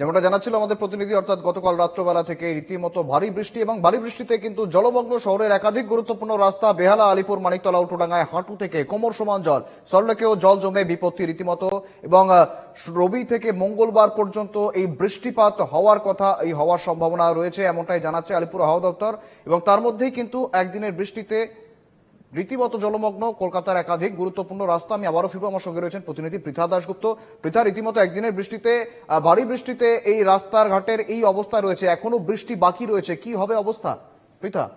যেমনটা জানাচ্ছিল আমাদের প্রতিনিধি, অর্থাৎ গতকাল রাত্রবেলা থেকে রীতিমতো ভারী বৃষ্টি এবং ভারী বৃষ্টিতে কিন্তু জলমগ্ন শহরের একাধিক গুরুত্বপূর্ণ রাস্তা, বেহালা, আলিপুর, মানিকতলা, উল্টোডাঙ্গায় হাঁটু থেকে কোমর সমান জল সরলেকেও জল জমে বিপত্তি রীতিমতো এবং রবি থেকে মঙ্গলবার পর্যন্ত এই বৃষ্টিপাত হওয়ার কথা, এই হওয়ার সম্ভাবনা রয়েছে এমনটাই জানাচ্ছে আলিপুর হাওয়া দপ্তর এবং তার মধ্যেই কিন্তু একদিনের বৃষ্টিতে রীতিমতো জলমগ্ন কলকাতার একাধিক গুরুত্বপূর্ণ রাস্তা। আমি আবারও ফিরবো আমার সঙ্গে রয়েছেন প্রতিনিধি পৃথা দাশগুপ্ত। পৃথা, রীতিমতো একদিনের বৃষ্টিতে ভারী বৃষ্টিতে এই রাস্তার ঘাটের এই অবস্থা রয়েছে। এখনও বৃষ্টি বাকি রয়েছে। কি হবে অবস্থা? পৃথা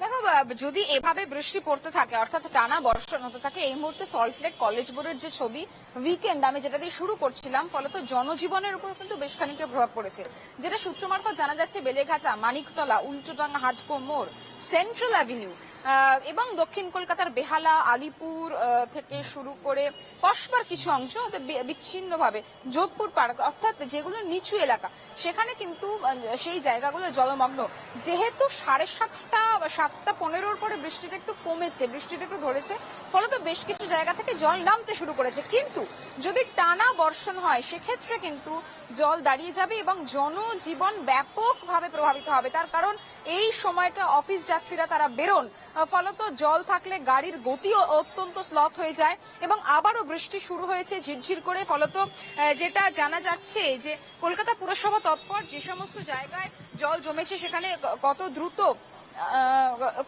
দেখো বা- যদি এভাবে বৃষ্টি পড়তে থাকে, অর্থাৎ টানা বর্ষণ হতে থাকে, এই মুহূর্তে সল্টলেক কলেজ বোর্ডের যে ছবি উইকেন্ড আমি যেটা দিয়ে শুরু করছিলাম, ফলত জনজীবনের উপর কিন্তু বেশ খানিকটা প্রভাব পড়েছে। যেটা সূত্র মারফত জানা যাচ্ছে, বেলেঘাটা, মানিকতলা, উল্টোডাঙ্গা হাটকো মোড় সেন্ট্রাল অ্যাভিনিউ এবং দক্ষিণ কলকাতার বেহালা, আলিপুর থেকে শুরু করে কসবার কিছু অংশ বিচ্ছিন্নভাবে যোধপুর পার্ক, অর্থাৎ যেগুলো নিচু এলাকা, সেখানে কিন্তু সেই জায়গাগুলো জলমগ্ন। যেহেতু সাড়ে সাতটা সাতটা পনেরোর পরে বৃষ্টিটা একটু কমেছে, বৃষ্টিটা একটু ধরেছে। ফলত বেশ কিছু জায়গা থেকে জল নামতে শুরু করেছে। কিন্তু যদি টানা বর্ষণ হয়, সেক্ষেত্রে কিন্তু জল দাঁড়িয়ে যাবে এবং জনজীবন ব্যাপকভাবে প্রভাবিত হবে। তার কারণ এই সময়টা অফিস যাত্রীরা তারা বেরোন। ফলত জল থাকলে গাড়ির গতিও অত্যন্ত স্লথ হয়ে যায় এবং আবারও বৃষ্টি শুরু হয়েছে ঝিরঝির করে। ফলত যেটা জানা যাচ্ছে যে কলকাতা পুরসভা তৎপর যে সমস্ত জায়গায় জল জমেছে, সেখানে কত দ্রুত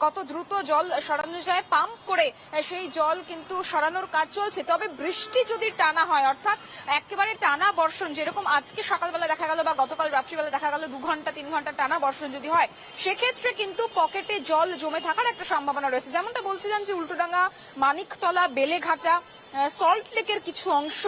কত দ্রুত জল সরানো যায় পাম্প করে সেই জল কিন্তু সরানোর কাজ চলছে। তবে বৃষ্টি যদি টানা হয়, অর্থাৎ একেবারে টানা বর্ষণ, যেরকম আজকে সকালবেলা দেখা গেল বা গতকাল রাত্রিবেলা দেখা গেল, দু ঘণ্টা, তিন ঘণ্টা টানা বর্ষণ যদি হয়, সেক্ষেত্রে কিন্তু পকেটে জল জমে থাকার একটা সম্ভাবনা রয়েছে। যেমনটা বলছিলাম যে উল্টোডাঙ্গা, মানিকতলা, বেলেঘাটা সল্ট লেকের কিছু অংশ,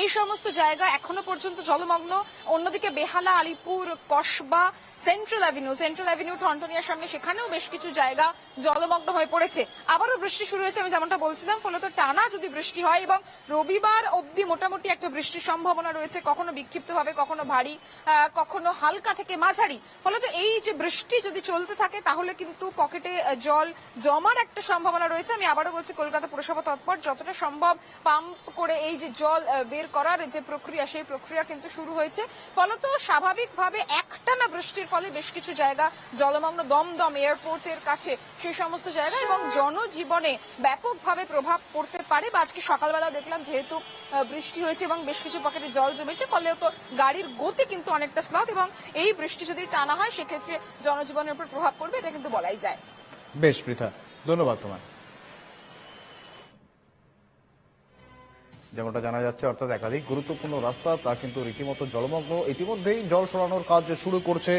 এই সমস্ত জায়গা এখনও পর্যন্ত জলমগ্ন। অন্যদিকে Behala, Alipore, Kasba central avenue central avenue টন্টনিয়ার সামনে সেখানেও বেশ কিছু জায়গা জলমগ্ন হয়ে পড়েছে। আবারও বৃষ্টি শুরু হয়েছে, আমি যেমনটা বলছিলাম, ফলত টানা যদি বৃষ্টি হয় এবং রবিবার অবধি মোটামুটি একটা বৃষ্টির সম্ভাবনা রয়েছে, কখনো বিক্ষিপ্তভাবে, কখনো ভারী কখনো হালকা থেকে মাঝারি। ফলত এই যে বৃষ্টি যদি চলতে থাকে, তাহলে কিন্তু পকেটে জল জমার একটা সম্ভাবনা রয়েছে। আমি আবারও বলছি, কলকাতা পুরসভা তৎপর, যতটা সম্ভব পাম্প করে এই যে জল বের করার যে প্রক্রিয়া, সেই প্রক্রিয়া কিন্তু শুরু হয়েছে। ফলত স্বাভাবিকভাবে একটানা বৃষ্টির ফলে বেশ কিছু জায়গা জলমগ্ন দমদম এয়ারপোর্টের কাছে। সেই সমস্ত জায়গা এবং জনজীবনে ব্যাপকভাবে প্রভাব পড়তে পারে। বা আজকে সকালবেলা দেখলাম যেহেতু বৃষ্টি হয়েছে এবং বেশ কিছু পকেটে জল জমেছে, ফলে তো গাড়ির গতি কিন্তু অনেকটা স্লথ এবং এই বৃষ্টি যদি টানা হয়, সেক্ষেত্রে জনজীবনের উপর প্রভাব পড়বে, এটা কিন্তু বলাই যায়। বেশ, পৃথা, ধন্যবাদ তোমার। যেমনটা জানা যাচ্ছে, অর্থাৎ একাধিক গুরুত্বপূর্ণ রাস্তা, তা কিন্তু রীতিমতো জলমগ্ন। ইতিমধ্যেই জল সরানোর কাজ শুরু করছে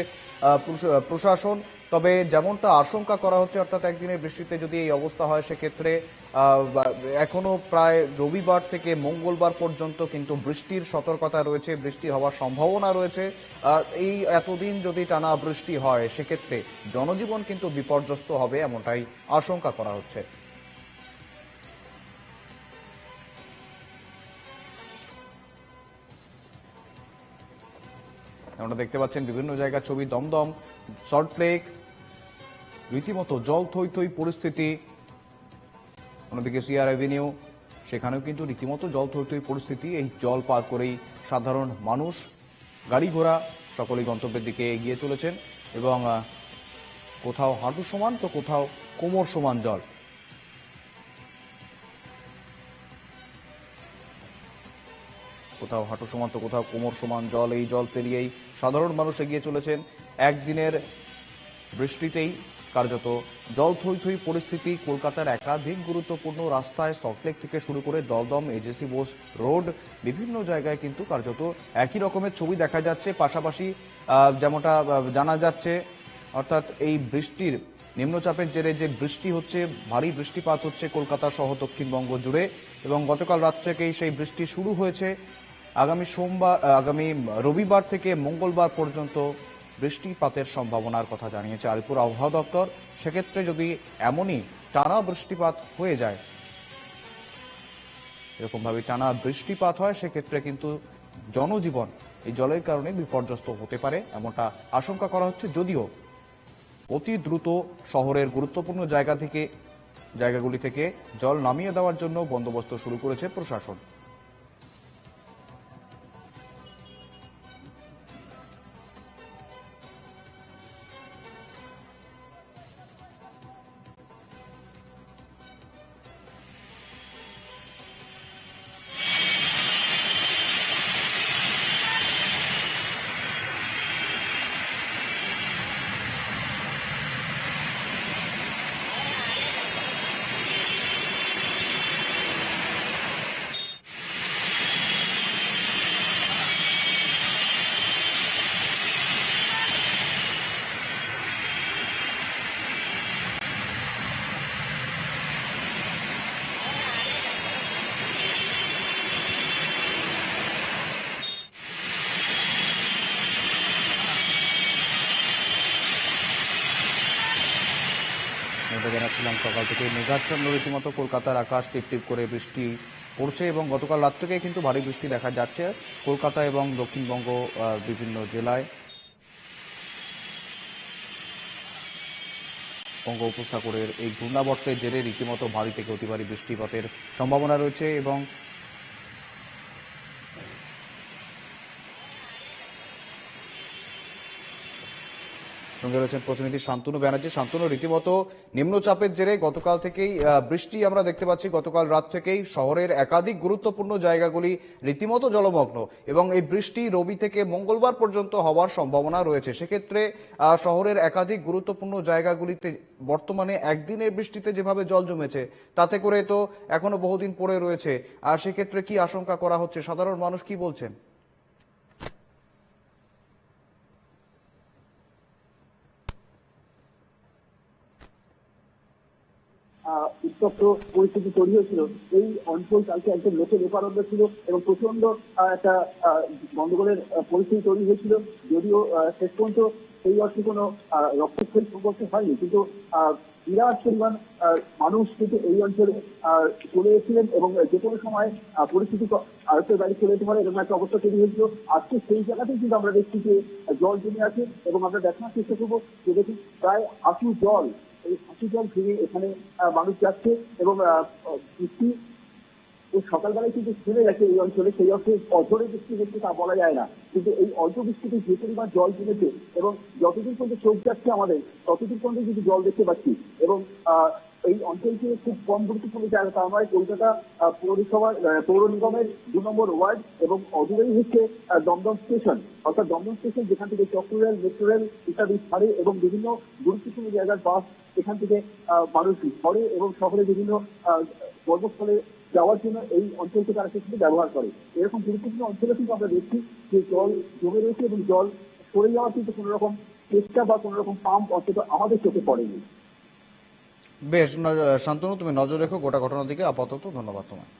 প্রশাসন। তবে যেমনটা আশঙ্কা করা হচ্ছে, অর্থাৎ একদিনের বৃষ্টিতে যদি এই অবস্থা হয়, সেক্ষেত্রে এখনও প্রায় রবিবার থেকে মঙ্গলবার পর্যন্ত কিন্তু বৃষ্টির সতর্কতা রয়েছে, বৃষ্টি হওয়ার সম্ভাবনা রয়েছে। এই এতদিন যদি টানা বৃষ্টি হয়, সেক্ষেত্রে জনজীবন কিন্তু বিপর্যস্ত হবে, এমনটাই আশঙ্কা করা হচ্ছে। আমরা দেখতে পাচ্ছেন বিভিন্ন জায়গার ছবি, দমদম সল্টলেক রীতিমতো জল থই থই পরিস্থিতি। অন্যদিকে সিআর এভিনিউ সেখানেও কিন্তু রীতিমতো জল থই থই পরিস্থিতি। এই জল পার করেই সাধারণ মানুষ গাড়ি ঘোড়া সকলেই গন্তব্যের দিকে এগিয়ে চলেছেন এবং কোথাও হাঁটু সমান তো কোথাও কোমর সমান জল। কোথাও হাঁটু সমান তো কোথাও কোমর সমান, জল এই, জল পেরিয়েই সাধারণ মানুষ এগিয়ে চলেছেন। একদিনের বৃষ্টিতেই কার্যত জল থই থই পরিস্থিতি, কলকাতার একাধিক গুরুত্বপূর্ণ রাস্তায় সল্টলেক থেকে শুরু করে দলদম, এজেসি বোস রোড, বিভিন্ন জায়গায় কিন্তু কার্যত একই রকমের ছবি দেখা যাচ্ছে। পাশাপাশি যেমনটা জানা যাচ্ছে, অর্থাৎ এই বৃষ্টির নিম্নচাপের জেরে যে বৃষ্টি হচ্ছে, ভারী বৃষ্টিপাত হচ্ছে কলকাতা সহ দক্ষিণবঙ্গ জুড়ে। এবং গতকাল রাত থেকেই সেই বৃষ্টি শুরু হয়েছে। আগামী সোমবার আগামী রবিবার থেকে মঙ্গলবার পর্যন্ত বৃষ্টিপাতের সম্ভাবনার কথা জানিয়েছে আলিপুর আবহাওয়া দপ্তর। সেক্ষেত্রে যদি এমনই টানা বৃষ্টিপাত হয়ে যায় এরকম ভাবে টানা বৃষ্টিপাত হয়, সেক্ষেত্রে কিন্তু জনজীবন এই জলের কারণে বিপর্যস্ত হতে পারে এমনটা আশঙ্কা করা হচ্ছে। যদিও অতি দ্রুত শহরের গুরুত্বপূর্ণ জায়গা থেকে, জায়গাগুলি থেকে জল নামিয়ে দেওয়ার জন্য বন্দোবস্ত শুরু করেছে প্রশাসন। আমরা জানাচ্ছিলাম, সকাল থেকে মেঘাচ্ছন্ন রীতিমতো কলকাতার আকাশ টিপটিপ টিপ করে বৃষ্টি পড়ছে এবং গতকাল রাত থেকে কিন্তু ভারী বৃষ্টি দেখা যাচ্ছে কলকাতা এবং দক্ষিণবঙ্গ বিভিন্ন জেলায়। বঙ্গ উপসাগরের এই ঘূর্ণাবর্তের জেরে রীতিমতো ভারী থেকে অতি ভারী বৃষ্টিপাতের সম্ভাবনা রয়েছে এবং সঙ্গে রয়েছেন প্রতিনিধি শান্তনু ব্যানার্জি। শান্তনু, রীতিমতো নিম্নচাপের জেরে গতকাল থেকেই বৃষ্টি আমরা দেখতে পাচ্ছি, গতকাল রাত থেকেই শহরের একাধিক গুরুত্বপূর্ণ জায়গাগুলি রীতিমতো জলমগ্ন এবং এই বৃষ্টি রবি থেকে মঙ্গলবার পর্যন্ত হওয়ার সম্ভাবনা রয়েছে। সেক্ষেত্রে শহরের একাধিক গুরুত্বপূর্ণ জায়গাগুলিতে বর্তমানে একদিনের বৃষ্টিতে যেভাবে জল জমেছে, তাতে করে তো এখনও বহুদিন পড়ে রয়েছে। আর সেক্ষেত্রে কি আশঙ্কা করা হচ্ছে? সাধারণ মানুষ কি বলছেন? পরিস্থিতি তৈরি হয়েছিল এই অঞ্চল কালকে একদম লোকে বেকারত্ব ছিল এবং প্রচণ্ড একটা গন্ডগোলের পরিস্থিতি তৈরি হয়েছিল। যদিও শেষ পর্যন্ত সেই অর্থে কোনো রক্তক্ষয়ী সংঘর্ষ হয়নি। কিন্তু বিরাট পরিমাণ মানুষ কিন্তু এই অঞ্চলে চলে এসেছিলেন এবং যে কোনো সময় পরিস্থিতি আয়ত্তের বাইরে চলে যেতে পারে এরকম একটা অবস্থা তৈরি হয়েছিল। আজকে সেই জায়গাতেই কিন্তু আমরা দেখছি যে জল জমে আছে এবং আমরা দেখানোর চেষ্টা করব যে দেখুন, প্রায় হাঁটু জল এই জল ফিরে এখানে মানুষ যাচ্ছে এবং বৃষ্টি সকালবেলায় কিন্তু ফিরে গেছে এই অঞ্চলে। সেই অর্থে অঝরে বৃষ্টি হচ্ছে তা বলা যায় না। কিন্তু এই অল্প বৃষ্টিতে যে পরিমাণ জল জমেছে এবং যতদিন পর্যন্ত চোখ যাচ্ছে আমাদের ততদিন পর্যন্ত কিন্তু জল দেখতে পাচ্ছি। এবং আহ, এই অঞ্চলটি খুব কম গুরুত্বপূর্ণ জায়গা, তার মানে কলকাতা পৌরসভার পৌর নিগমের দু নম্বর ওয়ার্ড এবং অদূরেই হচ্ছে দমদম স্টেশন। অর্থাৎ দমদম স্টেশন যেখান থেকে চক্র রেল, মেট্রো রেল ইত্যাদি ছাড়ে এবং বিভিন্ন গুরুত্বপূর্ণ জায়গার বাস এখান থেকে মানুষ ঘরে এবং শহরে বিভিন্ন কর্মস্থলে যাওয়ার জন্য এই অঞ্চলকে তারা কিন্তু ব্যবহার করে। এরকম গুরুত্বপূর্ণ অঞ্চলে কিন্তু আমরা দেখছি যে জল জমে রয়েছে এবং জল সরে যাওয়ার কিন্তু কোনো রকম চেষ্টা বা কোনো রকম পাম্প অন্তত আমাদের চোখে পড়েনি। বেশ শান্তনু তুমি নজর রেখো গোটা ঘটনার দিকে। আপাতত ধন্যবাদ তোমায়।